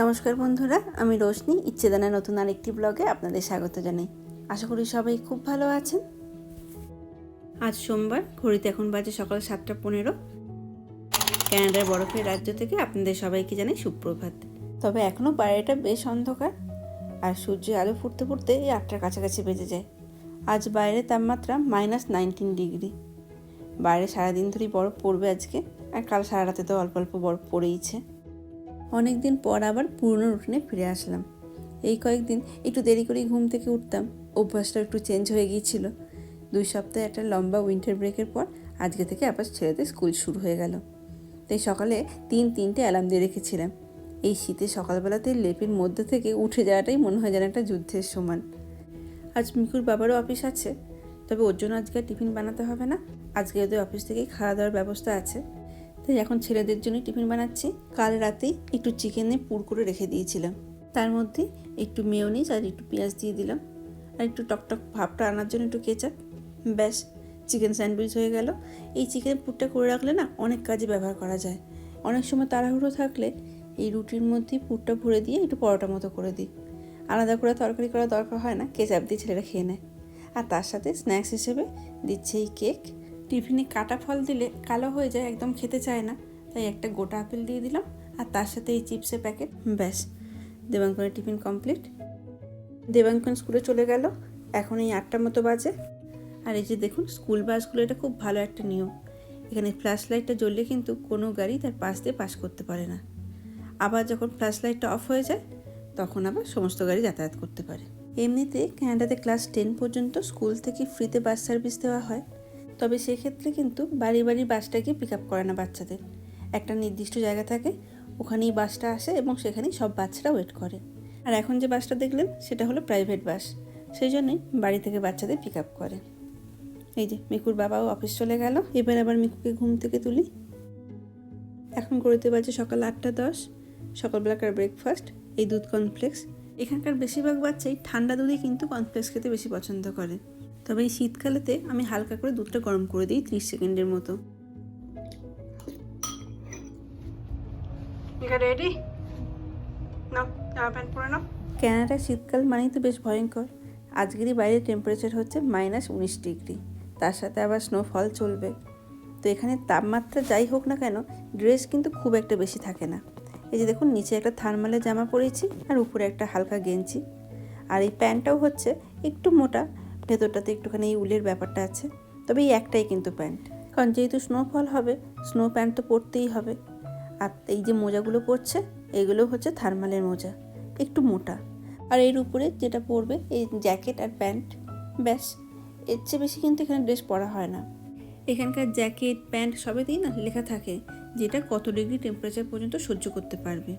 নমস্কার বন্ধুরা, আমি রোশনি, ইচ্ছেদানা নতুন আরেকটি ব্লগে আপনাদের স্বাগত জানাই। আশা করি সবাই খুব ভালো আছেন। আজ সোমবার, ঘড়িতে এখন বাজে সকাল সাতটা পনেরো। ক্যানাডার বরফের রাজ্য থেকে আপনাদের সবাইকে জানাই সুপ্রভাত। তবে এখনও বাইরেটা বেশ অন্ধকার, আর সূর্যের আলো ফুটতে ফুটতে এই আটটার কাছাকাছি বেজে যায়। আজ বাইরের তাপমাত্রা মাইনাস নাইনটিন ডিগ্রি বাইরে সারাদিন ধরেই বরফ পড়বে আজকে, আর কাল সারা রাতে তো অল্প অল্প বরফ পড়েইছে। অনেক দিন পর আবার পুরনো রুটিনে ফিরে আসলাম। এই কয়েকদিন একটু দেরি করেই ঘুম থেকে উঠতাম অভ্যাসটা একটু চেঞ্জ হয়ে গিয়েছিল। দুই সপ্তাহে একটা লম্বা উইন্টার ব্রেকের পর আজকে থেকে আবার ছেলেদের স্কুল শুরু হয়ে গেল। তাই সকালে তিন, তিনটে অ্যালার্ম দিয়ে রেখেছিলাম। এই শীতে সকালবেলাতে লেপের মধ্যে থেকে উঠে যাওয়াটাই মনে হয় যেন একটা যুদ্ধের সমান। আজ মিকুর বাবারও অফিস আছে, তবে ওর জন্য আজকে টিফিন বানাতে হবে না। আজকে ওদের অফিস থেকেই খাওয়া দাওয়ার ব্যবস্থা আছে। তাই এখন ছেলেদের জন্য টিফিন বানাচ্ছি। কাল রাতেই একটু চিকেনে পুর করে রেখে দিয়েছিলাম। তার মধ্যে একটু মেয়োনিজ আর একটু পেঁয়াজ দিয়ে দিলাম। আর একটু টকটক ভাবটা আনার জন্য একটু কেচাপ। ব্যাস, চিকেন স্যান্ডউইচ হয়ে গেল। এই চিকেন পুরটা করে রাখলে না অনেক কাজে ব্যবহার করা যায়। অনেক সময় তাড়াহুড়ো থাকলে এই রুটির মধ্যে পুরটা ভরে দিয়ে একটু পরোটা মতো করে দিই। আলাদা করে তরকারি করার দরকার হয় না, কেচাপ দিয়ে ছেলেরা খেয়ে নেয়। আর তার সাথে স্ন্যাক্স হিসেবে দিচ্ছে এই কেক। টিফিনে কাটা ফল দিলে কালো হয়ে যায়, একদম খেতে চায় না। তাই একটা গোটা আপেল দিয়ে দিলাম আর তার সাথে এই চিপসের প্যাকেট, ব্যাস। দেবাঙ্কনের টিফিন কমপ্লিট। দেবাঙ্কন স্কুলে চলে গেল, এখন এই আটটার মতো বাজে। আর এই যে দেখুন, স্কুল বাসগুলো, এটা খুব ভালো একটা নিয়ম। এখানে ফ্ল্যাশ লাইটটা জ্বললে কিন্তু কোনো গাড়ি তার পাশ দিয়ে পাস করতে পারে না। আবার যখন ফ্ল্যাশ লাইটটা অফ হয়ে যায়, তখন আবার সমস্ত গাড়ি যাতায়াত করতে পারে। এমনিতে ক্যানাডাতে ক্লাস টেন পর্যন্ত স্কুল থেকে ফ্রিতে বাস সার্ভিস দেওয়া হয়। তবে সেক্ষেত্রে কিন্তু বাড়ি বাড়ি বাসটাকে পিক আপ করে না বাচ্চাদের। একটা নির্দিষ্ট জায়গা থাকে, ওখানেই বাসটা আসে এবং সেখানেই সব বাচ্চারা ওয়েট করে। আর এখন যে বাসটা দেখলেন, সেটা হলো প্রাইভেট বাস। সেই জন্যই বাড়ি থেকে বাচ্চাদের পিক আপ করে। এই যে মিকুর বাবাও অফিস চলে গেল। এবার আবার মিকুকে ঘুম থেকে তুলি। এখন করতে বাজে সকাল আটটা দশ। সকালবেলাকার ব্রেকফাস্ট এই দুধ কর্নফ্লেক্স এখানকার বেশিরভাগ বাচ্চাই ঠান্ডা দুধই কিন্তু কর্নফ্লেক্স খেতে বেশি পছন্দ করে। তবে এই শীতকালেতে আমি হালকা করে দুধটা গরম করে দিই ত্রিশ সেকেন্ডের মতো। রেডি নাও জামা প্যান্ট পরে নাও। ক্যানাডার শীতকাল মানেই তো বেশ ভয়ঙ্কর। আজকেরই বাইরের টেম্পারেচার হচ্ছে মাইনাস উনিশ ডিগ্রি তার সাথে আবার স্নোফল চলবে। তো এখানে তাপমাত্রা যাই হোক না কেন ড্রেস কিন্তু খুব একটা বেশি থাকে না। এই যে দেখুন নিচে একটা থার্মালের জামা পরেছি আর উপরে একটা হালকা গেঞ্জি। আর এই প্যান্টটাও হচ্ছে একটু মোটা ভেতরটাতে একটুখানি এই উলের ব্যাপারটা আছে, তবে এই একটাই কিন্তু প্যান্ট। কারণ যেহেতু স্নোফল হবে স্নো প্যান্ট তো পরতেই হবে। আর এই যে মোজাগুলো পরছে, এগুলো হচ্ছে থার্মালের মোজা, একটু মোটা। আর এর উপরে যেটা পরবে, এই জ্যাকেট আর প্যান্ট ব্যাস। এর চেয়ে বেশি কিন্তু এখানে ড্রেস পরা হয় না। এখানকার জ্যাকেট প্যান্ট সবেতেই না লেখা থাকে, যেটা কত ডিগ্রি টেম্পারেচার পর্যন্ত সহ্য করতে পারবে।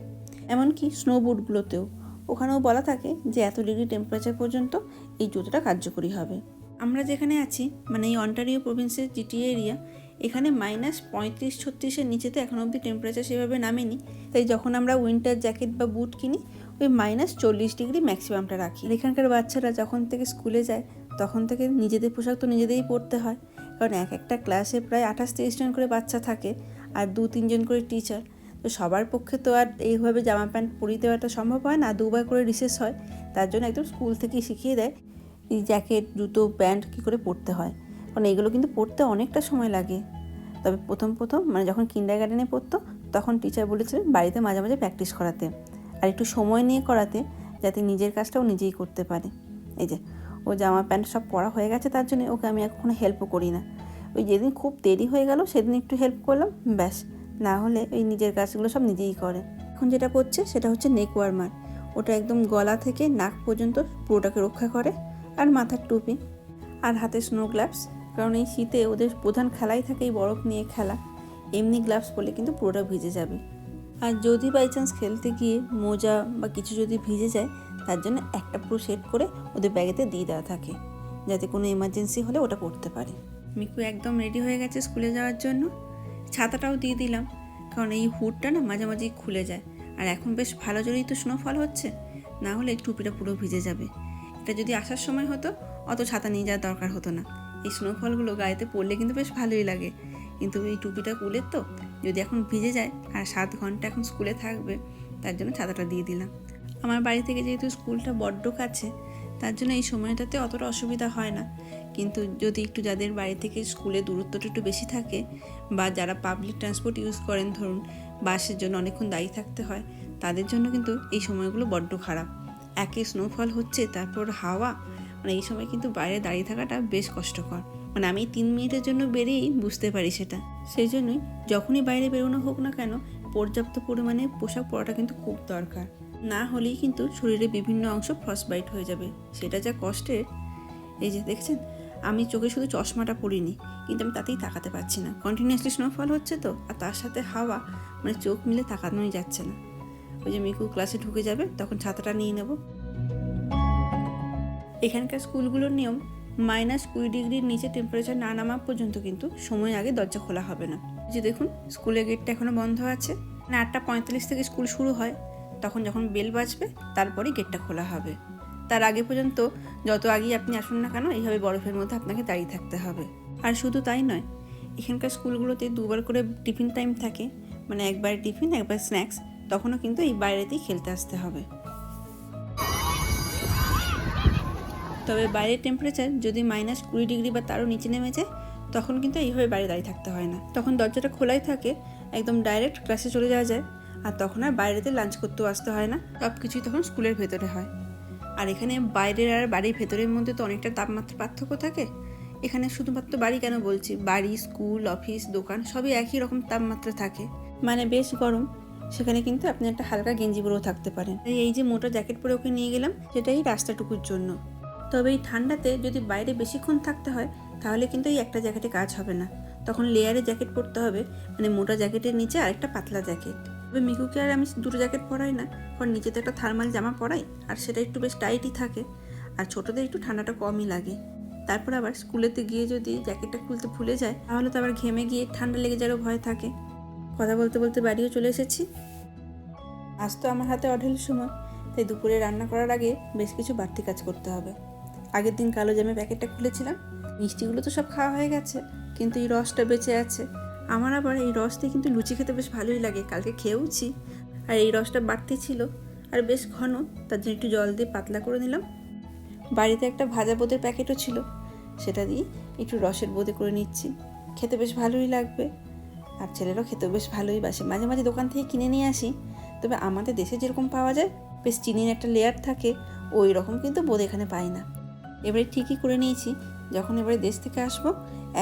এমনকি স্নো বুটগুলোতেও ওখানেও বলা থাকে যে এত ডিগ্রি টেম্পারেচার পর্যন্ত এই জুতোটা কার্যকরী হবে। আমরা যেখানে আছি মানে এই অন্টারিও প্রভিন্সের জিটিএ এরিয়া এখানে মাইনাস পঁয়ত্রিশ ছত্রিশের নিচেতে এখন অবধি টেম্পারেচার সেভাবে নামেনি। তাই যখন আমরা উইন্টার জ্যাকেট বা বুট কিনি, ওই মাইনাস চল্লিশ ডিগ্রি ম্যাক্সিমামটা রাখি। এখানকার বাচ্চারা যখন থেকে স্কুলে যায়, তখন থেকে নিজেদের পোশাক তো নিজেদেরই পরতে হয়। কারণ এক একটা ক্লাসে প্রায় আঠাশ তিরিশ জন করে বাচ্চা থাকে, আর দু তিনজন করে টিচার তো সবার পক্ষে তো আর এইভাবে জামা প্যান্ট পরিয়ে দেওয়াটা সম্ভব হয় না দুবার করে রিসেস হয়, তার জন্য একদম স্কুল থেকেই শিখিয়ে দেয় এই জ্যাকেট জুতো প্যান্ট কী করে পরতে হয়। কারণ এগুলো কিন্তু পড়তে অনেকটা সময় লাগে। তবে প্রথম প্রথম মানে যখন কিন্ডার গার্ডেনে পড়তো, তখন টিচার বলেছিলেন বাড়িতে মাঝে মাঝে প্র্যাকটিস করাতে আর একটু সময় নিয়ে করাতে যাতে নিজের কাজটাও নিজেই করতে পারে। এই যে, ও জামা প্যান্ট সব পরা হয়ে গেছে, তার জন্য ওকে আমি এখনও হেল্পও করি না। ওই যেদিন খুব দেরি হয়ে গেল, সেদিন একটু হেল্প করলাম, ব্যাস। না হলে ওই নিজের কাজগুলো সব নিজেই করে। এখন যেটা করছে সেটা হচ্ছে নেক ওয়ার্মার ওটা একদম গলা থেকে নাক পর্যন্ত পুরোটাকে রক্ষা করে আর মাথার টুপি। আর হাতে স্নো গ্লাভস কারণ এই শীতে ওদের প্রধান খেলাই থাকে এই বরফ নিয়ে খেলা। এমনি গ্লাভস পরলে কিন্তু পুরোটা ভিজে যাবে। আর যদি বাই চান্স খেলতে গিয়ে মোজা বা কিছু যদি ভিজে যায়, তার জন্য একটা পুরো সেট করে ওদের ব্যাগেতে দিয়ে দেওয়া থাকে। যাতে কোনো এমার্জেন্সি হলে ওটা পড়তে পারে। মিকু একদম রেডি হয়ে গেছে স্কুলে যাওয়ার জন্য। ছাতাটাও দিয়ে দিলাম। কারণ এই হুডটা না মাঝে মাঝেই খুলে যায়। আর এখন বেশ ভালো জোরেই তো স্নোফল হচ্ছে। না হলে এই টুপিটা পুরো ভিজে যাবে। এটা যদি আসার সময় হতো, অত ছাতা নিয়ে যাওয়ার দরকার হতো না। এই স্নোফলগুলো গায়েতে পড়লে কিন্তু বেশ ভালোই লাগে। কিন্তু এই টুপিটা কুলের তো, যদি এখন ভিজে যায় আর সাত ঘণ্টা এখন স্কুলে থাকবে, তার জন্য ছাতাটা দিয়ে দিলাম। আমার বাড়ি থেকে যেহেতু স্কুলটা বড্ড কাছে তার জন্য এই সময়টাতে অতটা অসুবিধা হয় না। কিন্তু যদি একটু যাদের বাড়ি থেকে স্কুলে দূরত্বটা একটু বেশি থাকে বা যারা পাবলিক ট্রান্সপোর্ট ইউজ করেন, ধরুন বাসের জন্য অনেকক্ষণ দায়ী থাকতে হয়, তাদের জন্য কিন্তু এই সময়গুলো বড্ড খারাপ। একে স্নোফল হচ্ছে, তারপর হাওয়া মানে এই সময় কিন্তু বাইরে দাঁড়িয়ে থাকাটা বেশ কষ্টকর। মানে আমি তিন মিনিটের জন্য বেরিয়েই বুঝতে পারি সেটা। সেই জন্যই যখনই বাইরে বেরোনো হোক না কেন, পর্যাপ্ত পরিমাণে পোশাক পরাটা কিন্তু খুব দরকার। না হলেই কিন্তু শরীরে বিভিন্ন অংশ ফ্রস্টবাইট হয়ে যাবে। সেটা যা কষ্টের। এই যে দেখছেন আমি চোখে শুধু চশমাটা পরিনি, কিন্তু আমি তাতেই তাকাতে পারছি না। কন্টিনিউয়াসলি স্নোফল হচ্ছে তো, আর তার সাথে হাওয়া মানে চোখ মিলে তাকানোই যাচ্ছে না। ওই যে মিকু ক্লাসে ঢুকে যাবে, তখন ছাতাটা নিয়ে নেব। এখানকার স্কুলগুলোর নিয়ম মাইনাস কুড়ি ডিগ্রির নিচে টেম্পারেচার না নামা পর্যন্ত কিন্তু সময় আগে দরজা খোলা হবে না। যে দেখুন, স্কুলের গেটটা এখনও বন্ধ আছে। না আটটা পঁয়তাল্লিশ থেকে স্কুল শুরু হয়, তখন যখন বেল বাজবে, তারপরেই গেটটা খোলা হবে। তার আগে পর্যন্ত যত আগেই আপনি আসুন না কেন, এইভাবে বরফের মধ্যে আপনাকে দাঁড়িয়ে থাকতে হবে। আর শুধু তাই নয়, এখানকার স্কুলগুলোতে দুবার করে টিফিন টাইম থাকে মানে একবার টিফিন, একবার স্ন্যাক্স, তখনও কিন্তু এই বাইরেতেই খেলতে আসতে হবে। তবে বাইরের টেম্পারেচার যদি মাইনাস কুড়ি ডিগ্রি বা তারও নিচে নেমে যায়, তখন কিন্তু এইভাবে বাইরে দাঁড়িয়ে থাকতে হয় না। তখন দরজাটা খোলাই থাকে, একদম ডাইরেক্ট ক্লাসে চলে যাওয়া যায়, আর তখন আর বাইরেতে লাঞ্চ করতেও আসতে হয় না। সব কিছুই তখন স্কুলের ভেতরে হয়। আর এখানে বাইরের আর বাড়ির ভেতরের মধ্যে তো অনেকটা তাপমাত্রা পার্থক্য থাকে। এখানে শুধুমাত্র বাড়ি কেন বলছি? বাড়ি, স্কুল, অফিস, দোকান সবই একই রকম তাপমাত্রা থাকে। মানে বেশ গরম। সেখানে কিন্তু আপনি একটা হালকা গেঞ্জি পরেও থাকতে পারেন। এই যে মোটা জ্যাকেট পরে ওকে নিয়ে গেলাম, সেটাই রাস্তাটুকুর জন্য। তবে এই ঠান্ডাতে যদি বাইরে বেশিক্ষণ থাকতে হয়, তাহলে কিন্তু এই একটা জ্যাকেটে কাজ হবে না। তখন লেয়ারে জ্যাকেট পরতে হবে। মানে মোটা জ্যাকেটের নিচে আরেকটা পাতলা জ্যাকেট। তবে মিকুকে আর আমি দুটো জ্যাকেট পরাই না, কারণ নিচেতে একটা থার্মাল জামা পরাই, আর সেটা একটু বেশ টাইটই থাকে, আর ছোটোদের একটু ঠান্ডাটা কমই লাগে। তারপর আবার স্কুলেতে গিয়ে যদি জ্যাকেটটা খুলতে ভুলে যায়, তাহলে তো আবার ঘেমে গিয়ে ঠান্ডা লেগে যাওয়ারও ভয় থাকে। কথা বলতে বলতে বাড়িও চলে এসেছি। আজ তো আমার হাতে অঢেল সময়, তাই দুপুরে রান্না করার আগে বেশ কিছু বাড়তি কাজ করতে হবে। আগের দিন কালো জামের প্যাকেটটা খুলেছিলাম, মিষ্টিগুলো তো সব খাওয়া হয়ে গেছে, কিন্তু এই রসটা বেঁচে আছে। আমার আবার এই রস দিয়ে কিন্তু লুচি খেতে বেশ ভালোই লাগে, কালকে খেয়েওছি। আর এই রসটা বাড়তি ছিল, আর বেশ ঘন, তার জন্য একটু জল দিয়ে পাতলা করে নিলাম। বাড়িতে একটা ভাজা বোঁদের প্যাকেটও ছিল, সেটা দিয়ে একটু রসের বোঁদে করে নিচ্ছি। খেতে বেশ ভালোই লাগবে, আর ছেলেরাও খেতেও বেশ ভালোই বাসে। মাঝে মাঝে দোকান থেকে কিনে নিয়ে আসি, তবে আমাদের দেশে যেরকম পাওয়া যায়, বেশ চিনির একটা লেয়ার থাকে, ওই রকম কিন্তু বোঁদ এখানে পাই না। এবারে ঠিকই করে নিয়েছি, যখন এবারে দেশ থেকে আসব,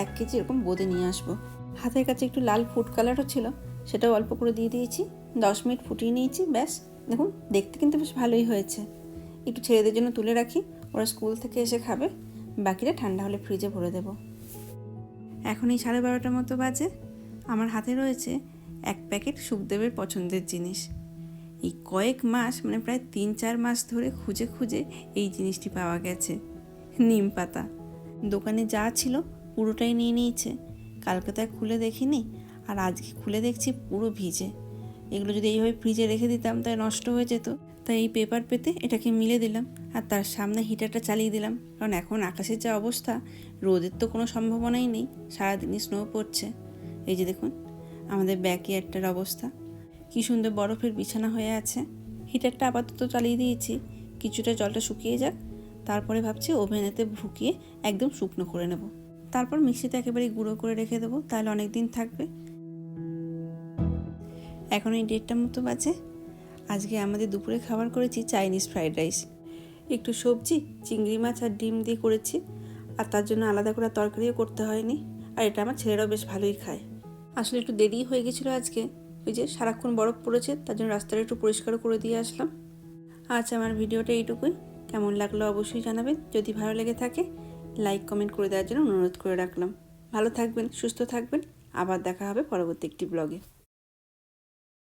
এক কেজি এরকম বোঁদে নিয়ে আসব। হাতের কাছে একটু লাল ফুড কালারও ছিল, সেটাও অল্প করে দিয়ে দিয়েছি। দশ মিনিট ফুটিয়ে নিয়েছি, ব্যাস। দেখুন, দেখতে কিন্তু বেশ ভালোই হয়েছে। একটু ছেলেদের জন্য তুলে রাখি, ওরা স্কুল থেকে এসে খাবে বাকিটা ঠান্ডা হলে ফ্রিজে ভরে দেবো। এখন এই সাড়ে বারোটার মতো বাজে। আমার হাতে রয়েছে এক প্যাকেট সুখদেবের পছন্দের জিনিস। এই কয়েক মাস মানে প্রায় তিন চার মাস ধরে খুঁজে খুঁজে এই জিনিসটি পাওয়া গেছে। নিম পাতা। দোকানে যা ছিল পুরোটাই নিয়ে নিয়েছে। কালকে তো খুলে দেখিনি, আর আজকে খুলে দেখছি পুরো ভিজে। এগুলো যদি এইভাবে ফ্রিজে রেখে দিতাম, তাই নষ্ট হয়ে যেত। তাই এই পেপার পেতে এটাকে মিলে দিলাম, আর তার সামনে হিটারটা চালিয়ে দিলাম। কারণ এখন আকাশের যা অবস্থা, রোদের তো কোনো সম্ভাবনাই নেই, সারাদিনই স্নো পড়ছে। এই যে দেখুন, আমাদের ব্যাকইয়ার্ডটার অবস্থা। কী সুন্দর বরফের বিছানা হয়ে আছে। হিটারটা আপাতত চালিয়ে দিয়েছি, কিছুটা জলটা শুকিয়ে যাক, তারপরে ভাবছি ওভেনেতে ভুকিয়ে একদম শুকনো করে নেব। তারপর মিক্সিতে একেবারে গুঁড়ো করে রেখে দেবো, তাহলে অনেক দিন থাকবে। এখন এই ডেটটার মতো বাজে। আজকে আমাদের দুপুরে খাবার করেছি চাইনিজ ফ্রাইড রাইস। একটু সবজি, চিংড়ি মাছ আর ডিম দিয়ে করেছি। আর তার জন্য আলাদা করে তরকারিও করতে হয়নি। আর এটা আমার ছেলেরাও বেশ ভালোই খায়। আসলে একটু দেরি হয়ে গেছিল আজকে। ওই যে সারাক্ষণ বরফ পড়েছে, তার জন্য রাস্তাটা একটু পরিষ্কারও করে দিয়ে আসলাম। আচ্ছা আমার ভিডিওটা এইটুকুই। কেমন লাগল অবশ্যই জানাবেন। যদি ভালো লেগে থাকে লাইক কমেন্ট করে দেওয়ার জন্য অনুরোধ করে রাখলাম। ভালো থাকবেন, সুস্থ থাকবেন। আবার দেখা হবে পরবর্তী একটি ব্লগে